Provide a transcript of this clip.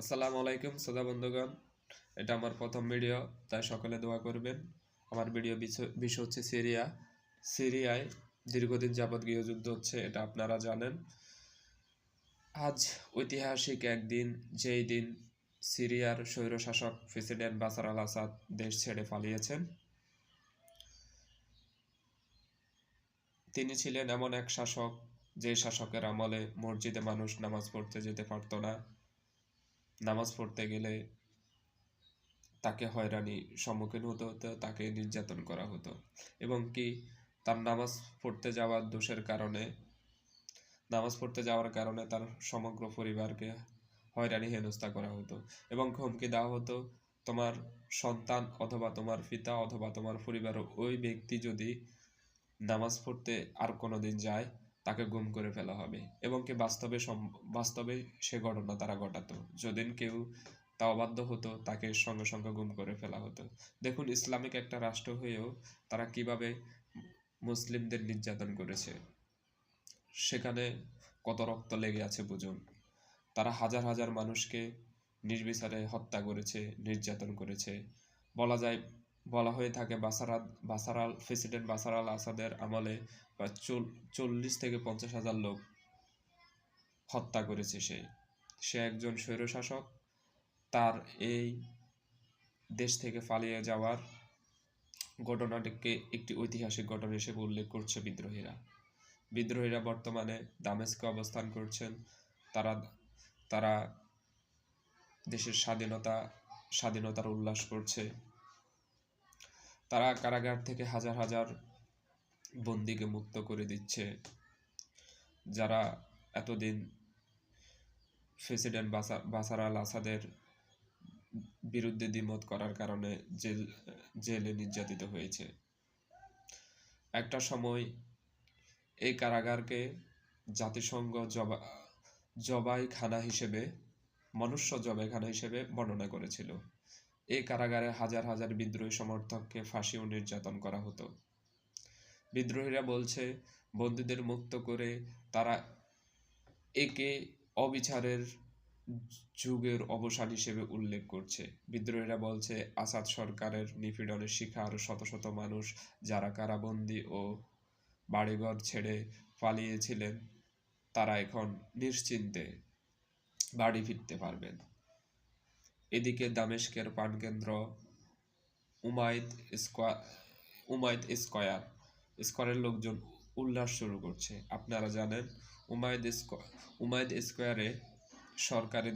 আসসালামু আলাইকুম শ্রোতা বন্ধুগণ। এটা আমার প্রথম ভিডিও, তাই সকলে দোয়া করবেন। আমার ভিডিও বিষয় হচ্ছে সিরিয়া। সিরিয়ায় দীর্ঘদিন যাবৎ গৃহযুদ্ধ হচ্ছে, এটা আপনারা জানেন। আজ ঐতিহাসিক একদিন, যেই দিন সিরিয়ার স্বৈরশাসক প্রেসিডেন্ট বাসার আল আসাদ দেশ ছেড়ে পালিয়েছেন। তিনি ছিলেন এমন এক শাসক, যে শাসকের আমলে মসজিদে মানুষ নামাজ পড়তে যেতে পারতো না। নামাজ পড়তে গেলে তাকে হয়রানি সম্মুখীন হতে হতো, তাকে নির্যাতন করা হতো। এবং কি তার নামাজ পড়তে যাওয়ার দোষের কারণে, নামাজ পড়তে যাওয়ার কারণে তার সমগ্র পরিবারকে হয়রানি, হেনস্থা করা হতো এবং হুমকি দেওয়া হতো, তোমার সন্তান অথবা তোমার পিতা অথবা তোমার পরিবার ওই ব্যক্তি যদি নামাজ পড়তে আর কোনো দিন যায় তাকে গুম করে ফেলা হবে এবং কি বাস্তবে বাস্তবে সে ঘটনা তারা ঘটাতো। যদি কেউ তা অবাধ্য হতো, তাকে সঙ্গে সঙ্গে গুম করে ফেলা হতো। দেখুন, ইসলামিক একটা রাষ্ট্র হয়েও তারা কীভাবে মুসলিমদের নির্যাতন করেছে, সেখানে কত রক্ত লেগে আছে বুঝুন। তারা হাজার হাজার মানুষকে নির্বিচারে হত্যা করেছে, নির্যাতন করেছে। বলা যায় বলা হয়ে থাকে বাসারাদ বাসারাল প্রেসিডেন্ট বাসার আল আসাদের আমলে বা চল- চল্লিশ থেকে পঞ্চাশ হাজার লোক হত্যা করেছে সে। সে একজন স্বৈরশাসক, তার এই দেশ থেকে পালিয়ে যাওয়ার ঘটনাটিকে একটি ঐতিহাসিক ঘটনা হিসেবে উল্লেখ করছে বিদ্রোহীরা। বিদ্রোহীরা বর্তমানে দামেস্কে অবস্থান করছেন। তারা তারা দেশের স্বাধীনতা, স্বাধীনতার উল্লাস করছে। তারা কারাগার থেকে হাজার হাজার বন্দিকে মুক্ত করে দিচ্ছে। যারা এতদিন প্রেসিডেন্ট বাসা- বাসার আল আসাদের বিরুদ্ধে দ্বিমত করার কারণে জেল, জেলে নির্যাতিত হয়েছে। একটা সময় এই কারাগারকে জাতিসংঘ জবা, জবাইখানা হিসেবে, মনুষ্য জবাইখানা হিসেবে বর্ণনা করেছিল। এই কারাগারে হাজার হাজার বিদ্রোহী সমর্থককে ফাঁসি ও নির্যাতন করা হতো। বিদ্রোহীরা বলছে, বন্দীদের মুক্ত করে তারা একে অবিচারের যুগের অবসান হিসেবে উল্লেখ করছে। বিদ্রোহীরা বলছে, আসাদ সরকারের নিপীড়নের শিকার শত শত মানুষ যারা কারাবন্দী ও বাড়িঘর ছেড়ে পালিয়েছিলেন, তারা এখন নিশ্চিন্তে বাড়ি ফিরতে পারবেন। এদিকে দামেস্কের পানকেন্দ্র উমায়দ স্কোয়ার উমায়দ স্কোয়ার, স্কোয়ারের লোকজন উল্লাস শুরু করছে। আপনারা জানেন উমায়দ স্কোয়ার উমায়দ স্কোয়ারে সরকারি